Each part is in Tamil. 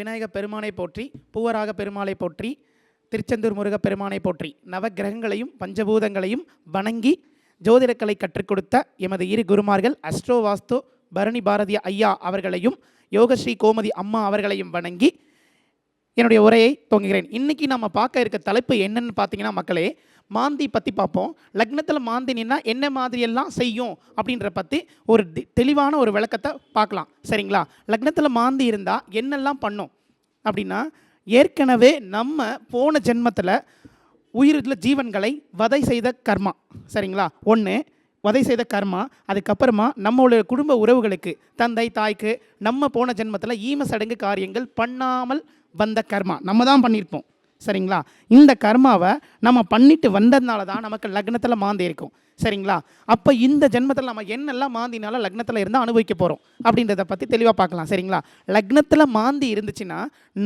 விநாயக பெருமானை போற்றி பூவராக பெருமாளை போற்றி திருச்செந்தூர் முருக பெருமானை போற்றி நவக்கிரகங்களையும் பஞ்சபூதங்களையும் வணங்கி ஜோதிடக்கலை கற்றுக் கொடுத்த எமது இரு குருமார்கள் அஸ்ட்ரோ வாஸ்து பரணி பாரதி ஐயா அவர்களையும் யோகஸ்ரீ கோமதி அம்மா அவர்களையும் வணங்கி என்னுடைய உரையை துவங்குகிறேன். இன்னைக்கு நம்ம பார்க்க இருக்க தலைப்பு என்னன்னு பார்த்தீங்கன்னா மக்களே மாந்தி பற்றி பார்ப்போம். லக்னத்தில் மாந்தினா என்ன மாதிரியெல்லாம் செய்யும் அப்படின்ற பற்றி ஒரு தெளிவான ஒரு விளக்கத்தை பார்க்கலாம். சரிங்களா? லக்னத்தில் மாந்தி இருந்தால் என்னெல்லாம் பண்ணும்? அப்படின்னா ஏற்கனவே நம்ம போன ஜென்மத்தில் உயிரில் ஜீவன்களை வதை செய்த கர்மா. சரிங்களா? ஒன்று வதை செய்த கர்மா அதுக்கப்புறமா நம்மளுடைய குடும்ப உறவுகளுக்கு தந்தை தாய்க்கு நம்ம போன ஜென்மத்தில் ஈம சடங்கு காரியங்கள் பண்ணாமல் வந்த கர்மா. நம்ம தான் பண்ணியிருப்போம். சரிங்களா? இந்த கர்மாவை நம்ம பண்ணிட்டு வந்ததுனால தான் நமக்கு லக்னத்தில் மாந்தி இருக்கும். சரிங்களா? அப்போ இந்த ஜென்மத்தில் நம்ம என்னெல்லாம் மாந்தினால லக்னத்தில் இருந்து அனுபவிக்க போகிறோம் அப்படின்றத பற்றி தெளிவாக பார்க்கலாம். சரிங்களா? லக்னத்தில் மாந்தி இருந்துச்சுன்னா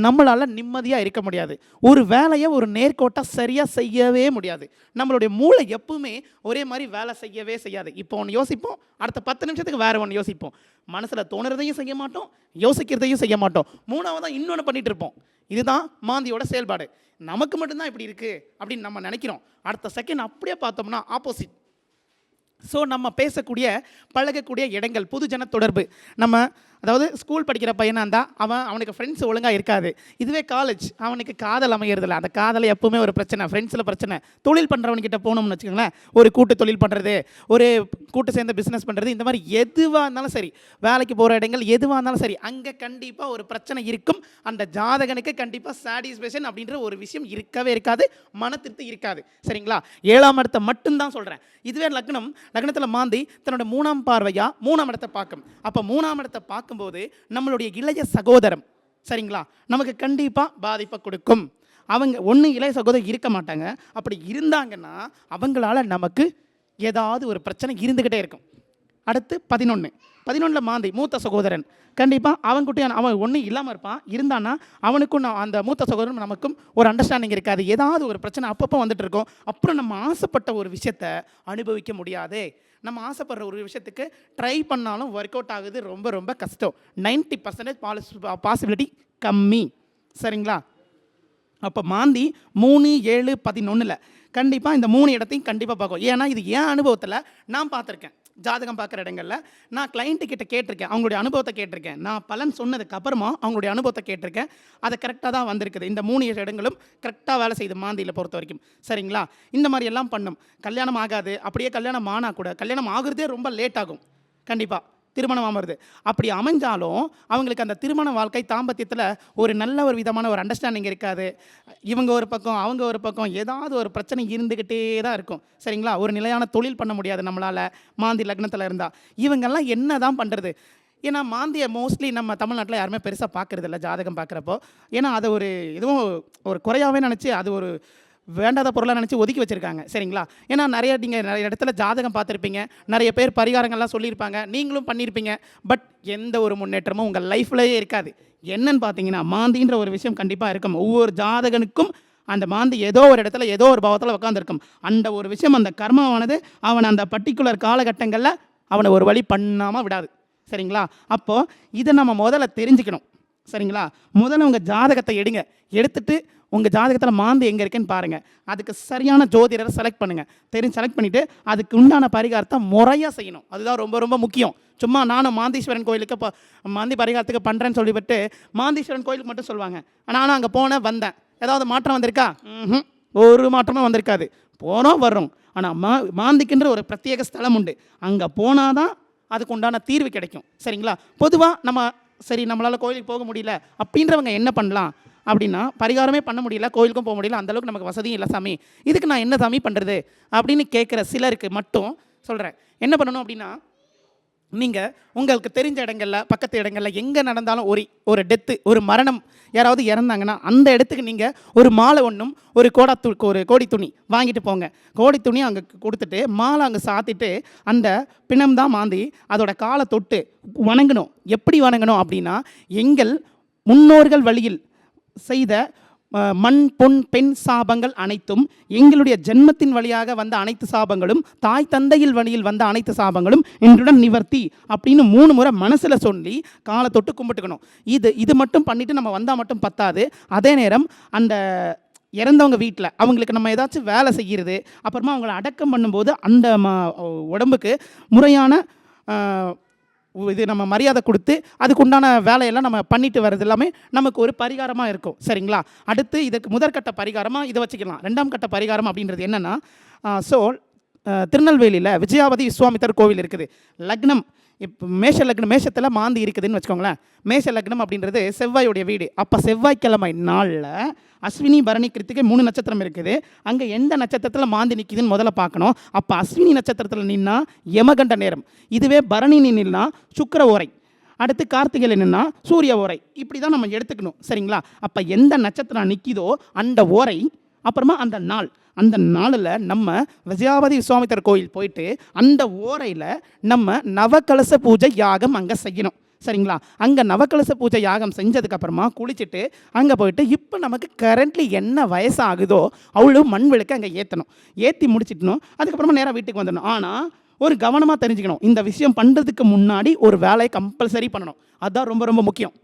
நம்மளால் நிம்மதியாக இருக்க முடியாது. ஒரு வேலையை ஒரு நேர்கோட்டாக சரியாக செய்யவே முடியாது. நம்மளுடைய மூளை எப்பவுமே ஒரே மாதிரி வேலை செய்யவே செய்யாது. இப்போ ஒன்று யோசிப்போம். அடுத்த பத்து நிமிஷத்துக்கு வேறு ஒன்று யோசிப்போம். மனசில் தோணுறதையும் செய்ய மாட்டோம். யோசிக்கிறதையும் செய்ய மாட்டோம். மூணாவதாக இன்னொன்று பண்ணிகிட்டு இருப்போம். இதுதான் மாந்தியோட செயல்பாடு. நமக்கு மட்டும்தான் இப்படி இருக்குது அப்படின்னு நம்ம நினைக்கிறோம். அடுத்த செகண்ட் அப்படியே பார்த்தோம்னா ஆப்போசிட் ஸோ நம்ம பேசக்கூடிய பழகக்கூடிய இடங்கள் பொதுஜன தொடர்பு. நம்ம அதாவது ஸ்கூல் படிக்கிற பையனாக இருந்தால் அவன் அவனுக்கு ஃப்ரெண்ட்ஸ் ஒழுங்காக இருக்காது. இதுவே காலேஜ் அவனுக்கு காதல் அமையறதில்ல. அந்த காதல் எப்பவுமே ஒரு பிரச்சனை. ஃப்ரெண்ட்ஸில் பிரச்சனை. தொழில் பண்ணுறவன்கிட்ட போனோம்னு வச்சுக்கோங்களேன். ஒரு கூட்டு தொழில் பண்ணுறது ஒரு கூட்டு சேர்ந்து பிஸ்னஸ் பண்ணுறது இந்த மாதிரி எதுவாக இருந்தாலும் சரி வேலைக்கு போகிற இடங்கள் எதுவாக இருந்தாலும் சரி அங்கே கண்டிப்பாக ஒரு பிரச்சனை இருக்கும். அந்த ஜாதகனுக்கு கண்டிப்பாக சாட்டிஸ்ஃபேஷன் அப்படின்ற ஒரு விஷயம் இருக்கவே இருக்காது. மன திருப்தி இருக்காது. சரிங்களா? ஏழாம் இடத்தை மட்டும்தான் சொல்கிறேன் இதுவே லக்னம். லக்னத்தில் மாந்தி தன்னோட மூணாம் பார்வையா? மூணாம் இடத்தை பார்க்கும். அப்போ மூணாம் இடத்தை பார்க்கும்போது நம்மளுடைய இளைய சகோதரம் சரிங்களா? நமக்கு கண்டிப்பாக பாதிப்பை கொடுக்கும். அவங்க ஒன்று இளைய சகோதரர் இருக்க மாட்டாங்க. அப்படி இருந்தாங்கன்னா அவங்களால நமக்கு ஏதாவது ஒரு பிரச்சனை இருந்துக்கிட்டே இருக்கும். அடுத்து பதினொன்று பதினொன்றில் மாந்தி மூத்த சகோதரன். கண்டிப்பாக அவன் அவன் ஒன்றும் இல்லாமல் இருப்பான். இருந்தான்னா அவனுக்கும் நான் அந்த மூத்த சகோதரன் நமக்கும் ஒரு அண்டர்ஸ்டாண்டிங் இருக்காது. ஏதாவது ஒரு பிரச்சனை அப்பப்போ வந்துட்டு இருக்கோம். அப்புறம் நம்ம ஆசைப்பட்ட ஒரு விஷயத்தை அனுபவிக்க முடியாது. நம்ம ஆசைப்படுற ஒரு விஷயத்துக்கு ட்ரை பண்ணாலும் ஒர்க் அவுட் ஆகுது ரொம்ப ரொம்ப கஷ்டம். நைன்ட்டி பர்சன்டேஜ் பாலிஸ் பாசிபிலிட்டி கம்மி. சரிங்களா? அப்போ மாந்தி மூணு ஏழு பதினொன்றில் கண்டிப்பாக இந்த மூணு இடத்தையும் கண்டிப்பாக பார்க்கும் ஏன்னா இது என் அனுபவத்தில் நான் பார்த்துருக்கேன். ஜாதகம் பார்க்குற இடங்களில் நான் கிளைண்ட்டு கிட்ட கேட்டிருக்கேன் அவங்களுடைய அனுபவத்தை கேட்டிருக்கேன். நான் பலன் சொன்னதுக்கு அப்புறமா அவங்களுடைய அனுபவத்தை கேட்டிருக்கேன். அது கரெக்டாக தான் வந்திருக்குது. இந்த மூணு இடங்களும் கரெக்டாக வேலை செய்யுது மாந்தியில் பொறுத்த வரைக்கும். சரிங்களா? இந்த மாதிரி எல்லாம் பண்ணும். கல்யாணம் ஆகாது. அப்படியே கல்யாணம் ஆனா கூட கல்யாணம் ஆகுறதே ரொம்ப லேட் ஆகும். கண்டிப்பாக திருமணம் அமருது அப்படி அமைஞ்சாலும் அவங்களுக்கு அந்த திருமண வாழ்க்கை தாம்பத்தியத்தில் ஒரு நல்ல ஒரு விதமான ஒரு அண்டர்ஸ்டாண்டிங் இருக்காது. இவங்க ஒரு பக்கம் அவங்க ஒரு பக்கம் ஏதாவது ஒரு பிரச்சனை இருந்துக்கிட்டே தான் இருக்கும். சரிங்களா? ஒரு நிலையான தொழில் பண்ண முடியாது நம்மளால். மாந்தி லக்னத்தில் இருந்தால் இவங்கெல்லாம் என்ன தான் பண்ணுறது ஏன்னா மாந்தியை மோஸ்ட்லி நம்ம தமிழ்நாட்டில் யாருமே பெருசாக பார்க்கறது ஜாதகம் பார்க்குறப்போ ஏன்னா அதை ஒரு இதுவும் ஒரு குறையாவே நினச்சி அது ஒரு வேண்டாத பொருளாக நினச்சி ஒதுக்கி வச்சுருக்காங்க. சரிங்களா? ஏன்னா நிறைய நீங்கள் நிறைய இடத்துல ஜாதகம் பார்த்துருப்பீங்க. நிறைய பேர் பரிகாரங்கள்லாம் சொல்லியிருப்பாங்க. நீங்களும் பண்ணியிருப்பீங்க. பட் எந்த ஒரு முன்னேற்றமும் உங்கள் லைஃப்லேயே இருக்காது. என்னன்னு பார்த்தீங்கன்னா மாந்தின்ற ஒரு விஷயம் கண்டிப்பாக இருக்கும். ஒவ்வொரு ஜாதகனுக்கும் அந்த மாந்தி ஏதோ ஒரு இடத்துல ஏதோ ஒரு பாவத்தில் உட்காந்துருக்கும் அந்த ஒரு விஷயம் அந்த கர்மமானது அவன் அந்த பர்டிகுலர் காலகட்டங்களில் அவனை ஒரு வழி பண்ணாமல் விடாது. சரிங்களா? அப்போது இதை நம்ம முதல்ல தெரிஞ்சுக்கணும். சரிங்களா? முதல்ல உங்கள் ஜாதகத்தை எடுங்க. எடுத்துட்டு உங்கள் ஜாதகத்தில் மாந்து எங்கே இருக்குன்னு பாருங்கள் அதுக்கு சரியான ஜோதிடரை செலக்ட் பண்ணுங்கள் தெரிஞ்சு செலக்ட் பண்ணிவிட்டு அதுக்கு உண்டான பரிகாரத்தை முறையாக செய்யணும். அதுதான் ரொம்ப ரொம்ப முக்கியம். சும்மா நானும் மாந்தீஸ்வரன் கோயிலுக்கு இப்போ மாந்தி பரிகாரத்துக்கு பண்ணுறேன்னு சொல்லிவிட்டு மாந்தீஸ்வரன் கோயிலுக்கு மட்டும் சொல்லுவாங்க. நானும் அங்கே போனேன் வந்தேன். ஏதாவது மாற்றம் வந்திருக்கா? ம்ஹும். ஒரு மாற்றமும் வந்திருக்காது. போனோம் வர்றோம். ஆனால் மா மாந்திக்குன்ற ஒரு பிரத்யேக ஸ்தலம் உண்டு. அங்கே போனால் தான் அதுக்கு உண்டான தீர்வு கிடைக்கும். சரிங்களா? பொதுவாக நம்ம சரி நம்மளால் கோயிலுக்கு போக முடியல அப்படின்றவங்க என்ன பண்ணலாம்? அப்படின்னா பரிகாரமே பண்ண முடியல கோயிலுக்கும் போக முடியல அந்தளவுக்கு நமக்கு வசதியும் இல்லை சாமி. இதுக்கு நான் என்ன சாமி பண்ணுறது அப்படின்னு கேட்குற சிலருக்கு மட்டும் சொல்கிறேன் என்ன பண்ணணும் அப்படின்னா நீங்கள் உங்களுக்கு தெரிஞ்ச இடங்களில் பக்கத்து இடங்களில் எங்கே நடந்தாலும் ஒரு ஒரு டெத்து ஒரு மரணம் யாராவது இறந்தாங்கன்னா அந்த இடத்துக்கு நீங்கள் ஒரு மாலை ஒன்றும் ஒரு கோடா து ஒரு கோடி துணி வாங்கிட்டு போங்க. கோடி துணி அங்கே கொடுத்துட்டு மாலை அங்கே சாத்திட்டு அந்த பிணம் தான் மாந்தி அதோட காலை தொட்டு வணங்கணும். எப்படி வணங்கணும் அப்படின்னா எங்கள் முன்னோர்கள் வழியில் செய்த மண் பொன் பெண் சாபங்கள் அனைத்தும் எங்களுடைய ஜென்மத்தின் வழியாக வந்த அனைத்து சாபங்களும் தாய் தந்தையில் வழியில் வந்த அனைத்து சாபங்களும் இன்றுடன் நிவர்த்தி அப்படின்னு மூணு முறை மனசில் சொல்லி காலை தொட்டு கும்பிட்டுக்கணும். இது இது மட்டும் பண்ணிட்டு நம்ம வந்தால் மட்டும் பத்தாது. அதே நேரம் அந்த இறந்தவங்க வீட்டில் அவங்களுக்கு நம்ம ஏதாச்சும் வேலை செய்கிறது அப்புறமா அவங்கள அடக்கம் பண்ணும்போது அந்த ம உடம்புக்கு முறையான இது நம்ம மரியாதை கொடுத்து அதுக்கு உண்டான வேலையெல்லாம் நம்ம பண்ணிட்டு வர்றது எல்லாமே நமக்கு ஒரு பரிகாரமாக இருக்கும். சரிங்களா? அடுத்து இதுக்கு முதற்கட்ட பரிகாரமாக இதை வச்சுக்கலாம். ரெண்டாம் கட்ட பரிகாரம் அப்படின்றது என்னென்னா ஸோ திருநெல்வேலியில் விஜயாவதி விஸ்வாமித்தர் கோவில் இருக்குது. லக்னம். இப்போ மேஷ லக்னம் மேஷத்தில் மாந்தி இருக்குதுன்னு வச்சுக்கோங்களேன். மேஷ லக்னம் அப்படின்றது செவ்வாயுடைய வீடு. அப்போ செவ்வாய்க்கிழமை நாளில் அஸ்வினி பரணி கிருத்திகை மூணு நட்சத்திரம் இருக்குது. அங்கே எந்த நட்சத்திரத்தில் மாந்தி நிற்கிதுன்னு முதல்ல பார்க்கணும். அப்போ அஸ்வினி நட்சத்திரத்தில் நின்னா யமகண்ட நேரம். இதுவே பரணி நின்னா சுக்கிர ஓரை. அடுத்து கார்த்திகையில் நின்னா சூரிய ஓரை. இப்படி தான் நம்ம எடுத்துக்கணும். சரிங்களா? அப்போ எந்த நட்சத்திரம் நிற்கிதோ அந்த ஓரை அப்புறமா அந்த நாள். அந்த நாளில் நம்ம விஜயாவதி விஸ்வாமித்தர் கோயில் போயிட்டு அந்த ஓரையில் நம்ம நவகலச பூஜை யாகம் அங்கே செய்யணும். சரிங்களா? அங்கே நவகலச பூஜை யாகம் செஞ்சதுக்கப்புறமா குளிச்சுட்டு அங்கே போயிட்டு இப்போ நமக்கு கரண்ட்லி என்ன வயசாகுதோ அவ்வளோ மண் விளக்கு அங்கே ஏற்றணும் ஏற்றி முடிச்சிட்டணும். அதுக்கப்புறமா நேராக வீட்டுக்கு வந்துடணும். ஆனால் ஒரு கவனமாக தெரிஞ்சுக்கணும். இந்த விஷயம் பண்ணுறதுக்கு முன்னாடி ஒரு வேலையை கம்பல்சரி பண்ணணும். அதுதான் ரொம்ப ரொம்ப முக்கியம்.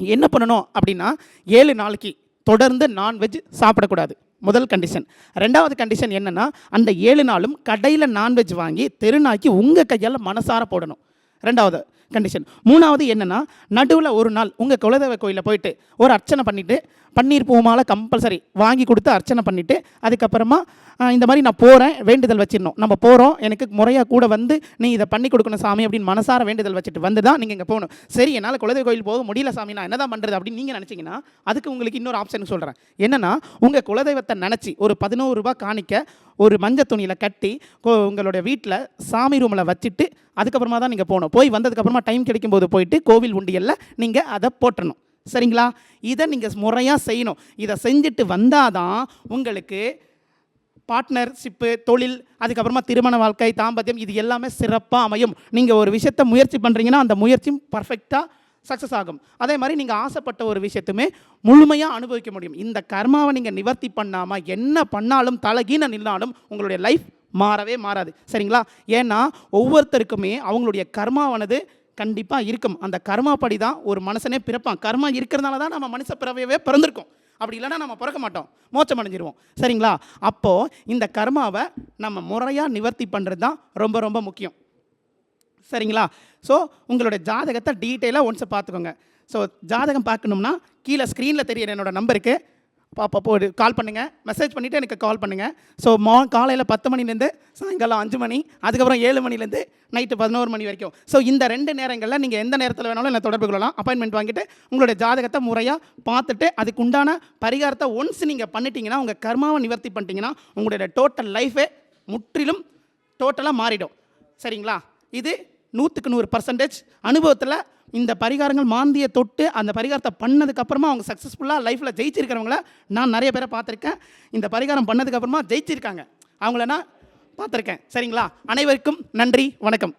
என்ன பண்ணணும் அப்படின்னா ஏழு நாளைக்கு தொடர்ந்து நான்வெஜ் சாப்பிடக்கூடாது. முதல் கண்டிஷன் ரெண்டாவது கண்டிஷன் என்னன்னா அந்த ஏழு நாளும் கடையில் நான்வெஜ் வாங்கி தெருநாக்கி உங்கள் கையால் மனசார போடணும். ரெண்டாவது கண்டிஷன் மூணாவது என்னன்னா நடுவில் ஒரு நாள் உங்கள் குலதெய்வ கோயிலில் போயிட்டு ஒரு அர்ச்சனை பண்ணிவிட்டு பன்னீர் பூமாலை கம்பல்சரி வாங்கி கொடுத்து அர்ச்சனை பண்ணிவிட்டு அதுக்கப்புறமா இந்த மாதிரி நான் போகிறேன் வேண்டுதல் வச்சிடணும். நம்ம போகிறோம் எனக்கு முறையாக கூட வந்து நீ இதை பண்ணி கொடுக்கணும் சாமி அப்படின்னு மனசார வேண்டுதல் வச்சுட்டு வந்து தான் நீங்கள் இங்கே போகணும். சரி என்னால் குலதெய்வ கோயில் போக முடியல சாமி நான் என்ன தான் பண்ணுறது அப்படின்னு நீங்கள் நினச்சிங்கன்னா அதுக்கு உங்களுக்கு இன்னொரு ஆப்ஷன் சொல்கிறேன் என்னென்னா உங்கள் குலதெய்வத்தை நினச்சி ஒரு பதினோரு ரூபா காணிக்க ஒரு மஞ்சள் துணியில் கட்டி கோ- உங்களுடைய வீட்டில் சாமி ரூமில் வச்சுட்டு அதுக்கப்புறமா தான் நீங்கள் போகணும். போய் வந்ததுக்கப்புறமா டைம் கிடைக்கும்போது போயிட்டு கோவில் உண்டியல்ல நீங்கள் அதை போட்டணும். சரிங்களா? இதை நீங்கள் முறையாக செய்யணும். இதை செஞ்சுட்டு வந்தால் தான் உங்களுக்கு பார்ட்னர்ஷிப்பு தொழில் அதுக்கப்புறமா திருமண வாழ்க்கை தாம்பத்தியம் இது எல்லாமே சிறப்பாக அமையும். நீங்கள் ஒரு விஷயத்தை முயற்சி பண்ணுறீங்கன்னா அந்த முயற்சியும் பர்ஃபெக்டாக சக்ஸஸ் ஆகும். அதே மாதிரி நீங்கள் ஆசைப்பட்ட ஒரு விஷயத்துமே முழுமையாக அனுபவிக்க முடியும். இந்த கர்மாவை நீங்கள் நிவர்த்தி பண்ணாமல் என்ன பண்ணாலும் தலகீன நின்னாலும் உங்களுடைய லைஃப் மாறவே மாறாது. சரிங்களா? ஏன்னா ஒவ்வொருத்தருக்குமே அவங்களுடைய கர்மாவானது கண்டிப்பாக இருக்கும். அந்த கர்மா படி தான் ஒரு மனுஷனே பிறப்பான். கர்மா இருக்கிறதுனால தான் நம்ம மனுஷ பிறவையவே பிறந்திருக்கோம். அப்படி இல்லைன்னா நம்ம பிறக்க மாட்டோம். மோச்சம் அடைஞ்சிருவோம். சரிங்களா? அப்போது இந்த கர்மாவை நம்ம முறையாக நிவர்த்தி பண்ணுறது தான் ரொம்ப ரொம்ப முக்கியம். சரிங்களா? ஸோ உங்களோட ஜாதகத்தை டீட்டெயிலாக ஒன்ஸை பார்த்துக்கோங்க. ஸோ ஜாதகம் பார்க்கணும்னா கீழே ஸ்க்ரீனில் தெரியுற என்னோடய நம்பருக்கு பாப்பா கால் பண்ணுங்கள் மெசேஜ் பண்ணிவிட்டு எனக்கு கால் பண்ணுங்கள் ஸோ மா காலையில் பத்து மணிலேருந்து சாயங்காலம் அஞ்சு மணி அதுக்கப்புறம் ஏழு மணிலேருந்து நைட்டு பதினோரு மணி வரைக்கும். ஸோ இந்த ரெண்டு நேரங்களில் நீங்கள் எந்த நேரத்தில் வேணாலும் என்னை தொடர்பு கொள்ளலாம். அப்பாயின்மெண்ட் வாங்கிட்டு உங்களுடைய ஜாதகத்தை முறையாக பார்த்துட்டு அதுக்கு உண்டான பரிகாரத்தை ஒன்ஸ் நீங்கள் பண்ணிட்டீங்கன்னா உங்கள் கர்மாவை நிவர்த்தி பண்ணிட்டீங்கன்னா உங்களுடைய டோட்டல் லைஃபே முற்றிலும் டோட்டலாக மாறிடும். சரிங்களா? இது நூற்றுக்கு நூறு பர்சன்டேஜ் அனுபவத்தில் இந்த பரிகாரங்கள் மாந்தியை தொட்டு அந்த பரிகாரத்தை பண்ணதுக்கப்புறமா அவங்க சக்ஸஸ்ஃபுல்லாக லைஃப்பில் ஜெயிச்சிருக்கிறவங்கள நான் நிறைய பேரை பார்த்துருக்கேன். இந்த பரிகாரம் பண்ணதுக்கப்புறமா ஜெயிச்சிருக்காங்க. அவங்கள நான் பார்த்துருக்கேன். சரிங்களா? அனைவருக்கும் நன்றி வணக்கம்.